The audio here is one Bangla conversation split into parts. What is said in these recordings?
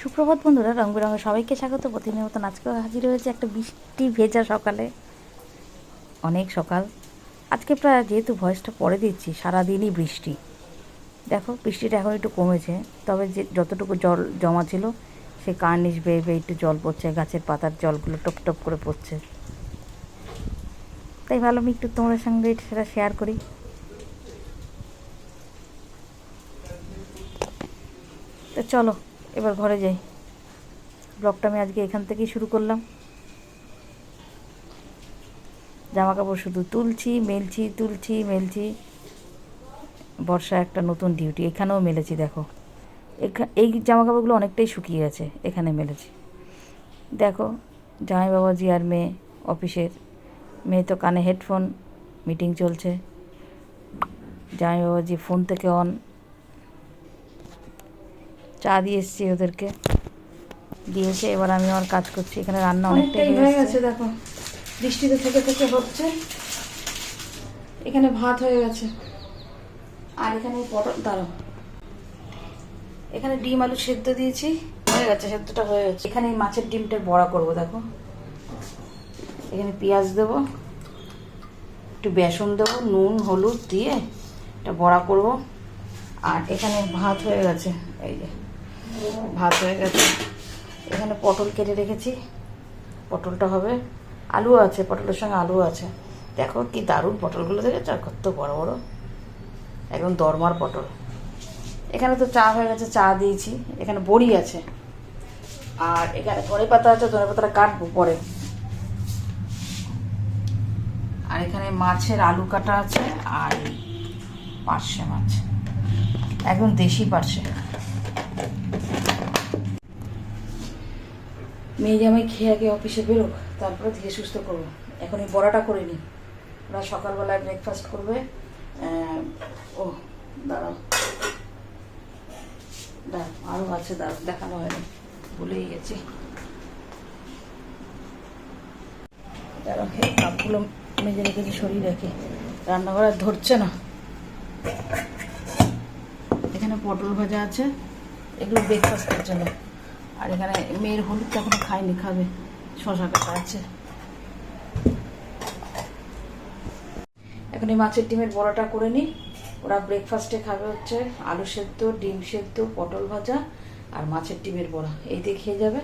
সুপ্রভাত বন্ধুরা রঙ বেরঙের সবাইকে স্বাগত। প্রতিদিনের মতন আজকেও হাজির হয়েছে একটা বৃষ্টি ভেজা সকালে। অনেক সকাল। আজকে প্রায় যেহেতু ভয়েসটা পরে দিচ্ছি, সারাদিনই বৃষ্টি। দেখো, বৃষ্টিটা এখন একটু কমেছে, তবে যে যতটুকু জল জমা ছিল, সে কার্নিশ বেয়ে বেয়ে একটু জল পড়ছে, গাছের পাতার জলগুলো টপ টপ করে পড়ছে। তাই ভালো আমি একটু তোমাদের সঙ্গে সেটা শেয়ার করি। তো চলো এবার ঘরে যাই। ব্লগটা আমি আজকে এখান থেকেই শুরু করলাম। জামা কাপড় শুধু তুলছি, মেলছি তুলছি, মেলছি। বর্ষা একটা নতুন ডিউটি এখানেও মেলেছি, দেখো। এই জামা কাপড়গুলো অনেকটাই শুকিয়ে গেছে, এখানে মেলেছি। দেখো জামাই বাবাজি আর মেয়ে অফিসের। মেয়ে তো কানে হেডফোন মিটিং চলছে। জামাই বাবাজি ফোন থেকে অন চা দিয়ে এসছি ওদেরকে। দিয়েছে এবার আমি আমার কাজ করছি। এখানে রান্না অনেকটাই অনেকটাই হয়ে গেছে দেখো। বৃষ্টিতে থেকে থেকে হচ্ছে। এখানে ভাত হয়ে গেছে। আর এখানে পটল দাঁড়াও। এখানে ডিম আলু সেদ্ধ দিয়েছি। হয়ে গেছে সেদ্ধটা হয়ে গেছে। এখানে মাছের ডিমটা বড়া করব দেখো। এখানে পেঁয়াজ দেবো। একটু বেসন দেবো নুন হলুদ দিয়ে এটা বড়া করব। আর এখানে ভাত হয়ে গেছে এই যে। ভাত হয়ে গেছে। এখানে পটল কেটে রেখেছি। পটলটা হবে আলু আছে, পটলের সঙ্গে আলু আছে। দেখো কি দারুণ পটলগুলো দেখেছ? কত বড় বড়। একদম দরমার পটল। এখানে তো চা হয়ে গেছে, চা দিয়েছি। এখানে বড়ি আছে। আর এখানে ধনে পাতা আছে, ধনে পাতাটা কাটবো পরে। আর এখানে মাছের আলু কাটা আছে, আর পার্শে মাছ। একদম দেশি পার্শে। মেয়ে জামাই খেয়ে আগে অফিসে বেরোক তারপরে ধীরে সুস্থ করব এখন এই বড়াটা করে নিই ওরা সকালবেলায় ব্রেকফাস্ট করবে। ও, দাঁড়াও। দাঁড়াও আরও আছে, দাঁড়াও, দেখানো হয়নি। ভুলেই গেছি। দাঁড়াও কাপগুলো মেজে রেখেছি শরীর রেখে। রান্নাঘর আর ধরছে না। এখানে পটল ভাজা আছে। এগুলো ব্রেকফাস্টের জন্য। আর এখানে মেয়ের হলুদটা এখনও খায়নি, খাবে। শশা কাটা আছে। এখন এই মাছের ডিমের বড়াটা করে নিই। ওরা ব্রেকফাস্টে খাবে হচ্ছে আলু সেদ্ধ, ডিম সেদ্ধ, পটল ভাজা আর মাছের ডিমের বড়া। এই দিয়ে খেয়ে যাবে।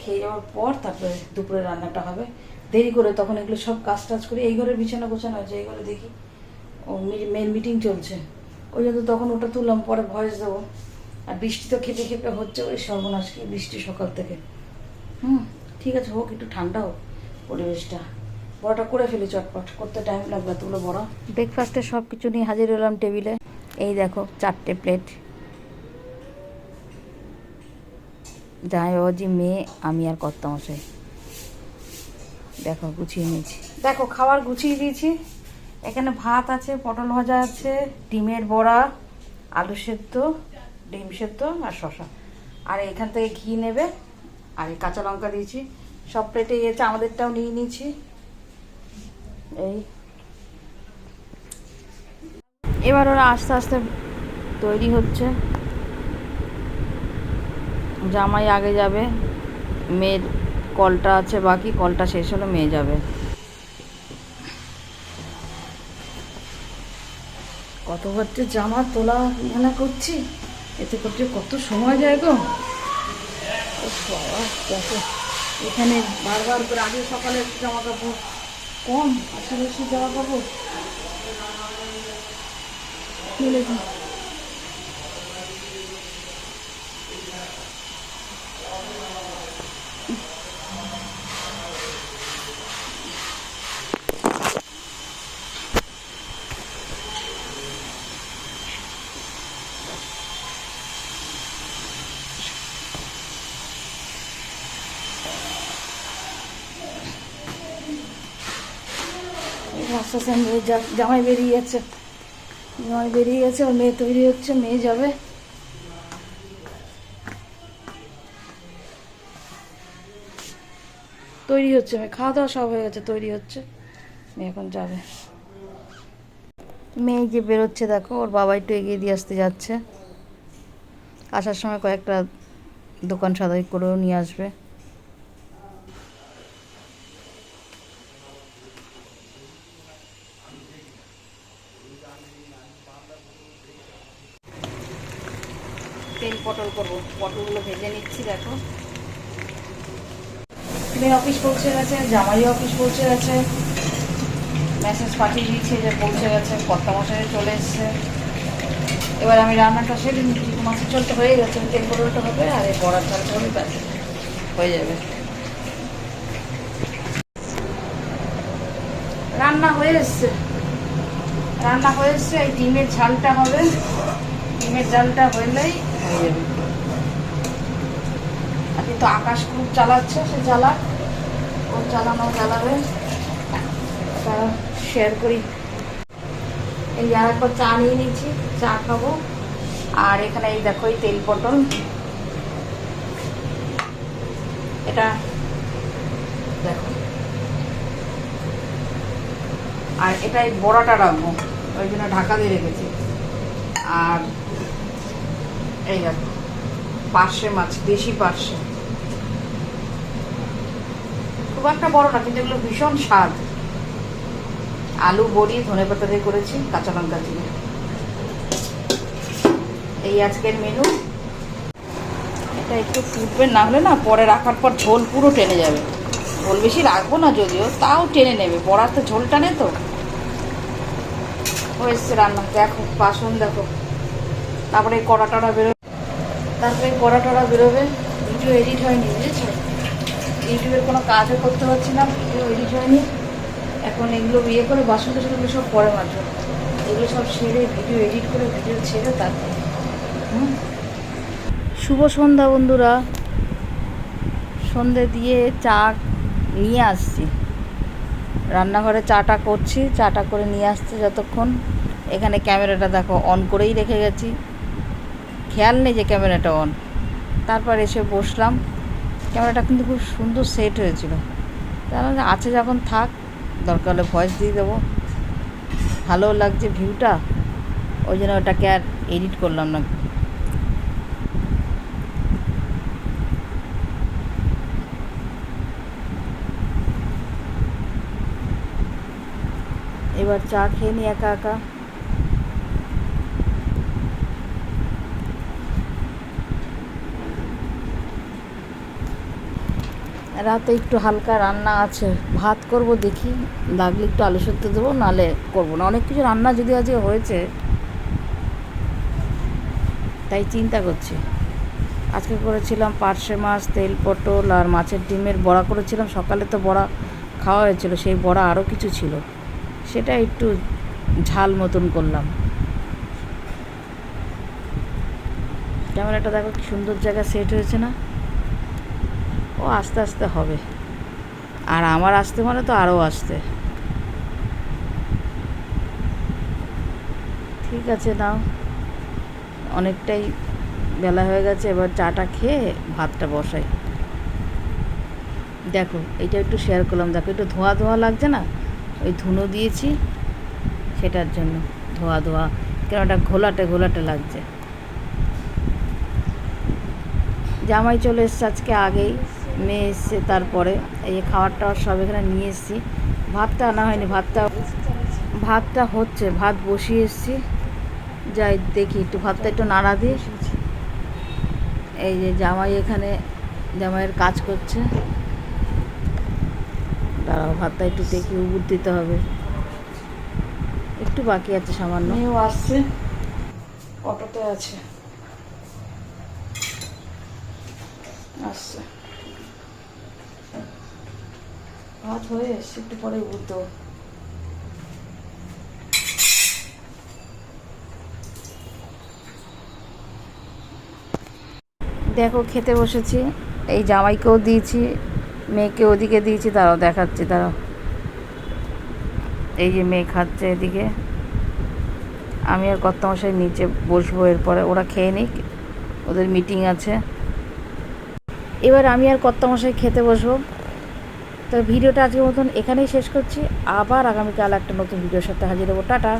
খেয়ে যাওয়ার পর তারপরে দুপুরে রান্নাটা হবে। দেরি করে তখন এগুলো সব কাজ টাজ করে। এই ঘরের বিছানা গোছানো হয়েছে, এই ঘরে দেখি ও মেন মিটিং চলছে। ওই জন্য তখন ওটা তুললাম, পরে ভয়েস দেবো। আর বৃষ্টি তো খেপে খেপে হচ্ছে ওই সর্বনাশ কি বৃষ্টি সকাল থেকে। হুম ঠিক আছে হোক একটু ঠান্ডা হোক পরিবেশটা। বড়াটা করে ফেলি চটপট করতে টাইম লাগবে এতগুলো বড়া। ব্রেকফাস্টে সব কিছু নিয়ে হাজির হলাম টেবিলে। এই দেখো চারটে প্লেট জামাই বাবাজি মেয়ে আমি আর কর্তামশাই। দেখো গুছিয়ে নিয়েছি। দেখো খাবার গুছিয়ে দিয়েছি। এখানে ভাত আছে পটল ভাজা আছে ডিমের বড়া আলু সেদ্ধ। ডিম সেদ্ধ আর শশা আর এখান থেকে ঘি নেবে, আর এই কাঁচা লঙ্কা দিয়েছি। সব প্লেটে গিয়েছে আমাদেরটাও নিয়ে নিয়েছি। এই। এবার ওরা আস্তে আস্তে তৈরি হচ্ছে। জামাই আগে যাবে, মেয়ের কলটা আছে বাকি, কলটা শেষ হলে মেয়ে যাবে। কত যে জামা তোলা করছি? এতে করতে কত সময় যায় গো। এখানে বারবার করে আগে সকালে জামা কাপড় কম বেশি জামা কাপড় মিলেছে আস্তে আস্তে মেয়ে জামাই বেরিয়ে গেছে জামাই বেরিয়ে গেছে ওর মেয়ে তৈরি হচ্ছে, মেয়ে যাবে। তৈরি হচ্ছে, মেয়ে খাওয়া দাওয়া সব হয়ে গেছে, তৈরি হচ্ছে, মেয়ে এখন যাবে। মেয়ে যে বেরোচ্ছে, দেখো, ওর বাবা একটু এগিয়ে দিয়ে আসতে যাচ্ছে। আসার সময় কয়েকটা দোকান সাদাই করেও নিয়ে আসবে তেল পটল করব পটলগুলো ভেজে নিচ্ছি, দেখো। মেয়ে অফিস পৌঁছে গেছে জামাই অফিস পৌঁছে গেছে। মেসেজ পাঠিয়ে দিয়েছে যে পৌঁছে গেছে কর্তা মশাই চলে এসছে। এবার আমি রান্নাটা সেরে নিচ্ছি মাছের ঝোল তো হয়ে গেছে তেল পটলটা হবে আর এই বড়ার ঝালটা হবে, ব্যাস, হয়ে যাবে। রান্না হয়ে এসছে। রান্না হয়ে এসছে, এই ডিমের ঝালটা হবে। ডিমের ঝালটা হলেই হয়ে যাবে। কিন্তু আকাশ খুব চালাচ্ছে, সে জ্বালা। ও চালানো জ্বালাবে। তারা শেয়ার করি। এই আর একবার চা নিয়ে নিচ্ছি, চা খাব। আর এখানে এই দেখো, এই তেল পটল। এটা দেখো। আর এটা এই বড়াটা রাখব, ওই জন্য ঢাকা দিয়ে রেখেছি। আর এই দেখো, পার্শে মাছ, দেশি পার্শে। খুব একটা বড় না, কিন্তু এগুলো ভীষণ স্বাদ। আলু, বড়ি, ধনে পাতা দিয়ে করেছি, কাঁচা লঙ্কা দিয়ে। এই আজকের মেনু এটা একটু ফুটবে, না হলে না পরে রাখার পর ঝোল পুরো টেনে যাবে। ঝোল বেশি রাখব না যদিও, তাও টেনে নেবে। বড়ার তো ঝোল টানে তো। হয়েছে রান্না। দেখো, বাসন দেখো। তারপরে কড়া টড়া বেরোবে। তারপরে কড়া টড়া বেরোবে। ভিডিও এডিট হয়নি, বুঝেছ? ইউটিউবের কোনো কাজও করতে পারছি না এডিট হয়নি। এখন এগুলো ইয়ে করে বাসন টাসনগুলো সব পরে মাত্র এগুলো সব সেরে ভিডিও এডিট করে ভিডিও ছেড়ে তারপর। শুভ সন্ধ্যা বন্ধুরা। সন্ধে দিয়ে চা নিয়ে আসছি। রান্নাঘরে চাটা করছি, চাটা করে নিয়ে আসছি যতক্ষণ। এখানে ক্যামেরাটা দেখো অন করেই রেখে গেছি। খেয়াল নেই যে ক্যামেরাটা অন। তারপর এসে বসলাম। ক্যামেরাটা কিন্তু খুব সুন্দর সেট হয়েছিল। তাহলে আছে যখন থাক, দরকার হলে ভয়েস দিয়ে দেবো। ভালো লাগছে ভিউটা ওই জন্য ওটাকে আর এডিট করলাম না। এবার চা খেয়ে নি একা একা। রাতে একটু হালকা রান্না আছে, ভাত করব দেখি, লাগলে একটু আলু সেদ্ধ দেবো, নালে করব না। অনেক কিছু রান্না যদি আজকে হয়েছে, তাই চিন্তা করছি। আজকে করেছিলাম পার্শে মাছ, তেল, পটল আর মাছের ডিমের বড়া করেছিলাম, সকালে তো বড়া খাওয়া হয়েছিল, সেই বড়া আরও কিছু ছিল। সেটা একটু ঝাল মতন করলাম। ক্যামেরাটা দেখো কি সুন্দর জায়গা সেট হয়েছে না? ও আস্তে আস্তে হবে। আর আমার আসতে মানে তো আরও আসতে। ঠিক আছে নাও। অনেকটাই বেলা হয়ে গেছে, এবার চাটা খেয়ে ভাতটা বসাই। দেখো, এটা একটু শেয়ার করলাম। দেখো একটু ধোয়া ধোয়া লাগছে না? ওই ধুনো দিয়েছি সেটার জন্য ধোয়া ধোয়া। কেন ওটা ঘোলাটে ঘোলাটে লাগছে। জামাই চলে এসছে আজকে আগেই। মেয়ে এসছে তারপরে এই খাবার টাওয়ার সব এখানে নিয়ে এসেছি। ভাতটা আনা হয়নি, ভাতটা ভাতটা হচ্ছে, ভাত বসিয়ে এসেছি। যাই দেখি একটু ভাতটা একটু নাড়া দিই। এই যে জামাই এখানে, জামাইয়ের কাজ করছে। দাঁড়াও, ভাতটা একটু দেখি, উবুর দিতে হবে। একটু বাকি আছে সামান্য। আসছে, অটোতে আছে। আসছে। ভাত হয়ে এসছে, একটু পরে উঠতো দেখো, খেতে বসেছি। এই জামাইকেও দিয়েছি মেয়েকে ওদিকে দিয়েছি তারাও দেখাচ্ছি তারাও এই যে মেয়ে খাচ্ছে এদিকে। আমি আর কর্তামশাই নিচে বসবো এরপরে, ওরা খেয়ে নিক, ওদের মিটিং আছে। এবার আমি আর কর্তামশাই খেতে বসবো। তো ভিডিওটা আজকের মতন এখানেই শেষ করছি। আবার আগামীকাল একটা নতুন ভিডিওর সাথে হাজির হব। টাটা।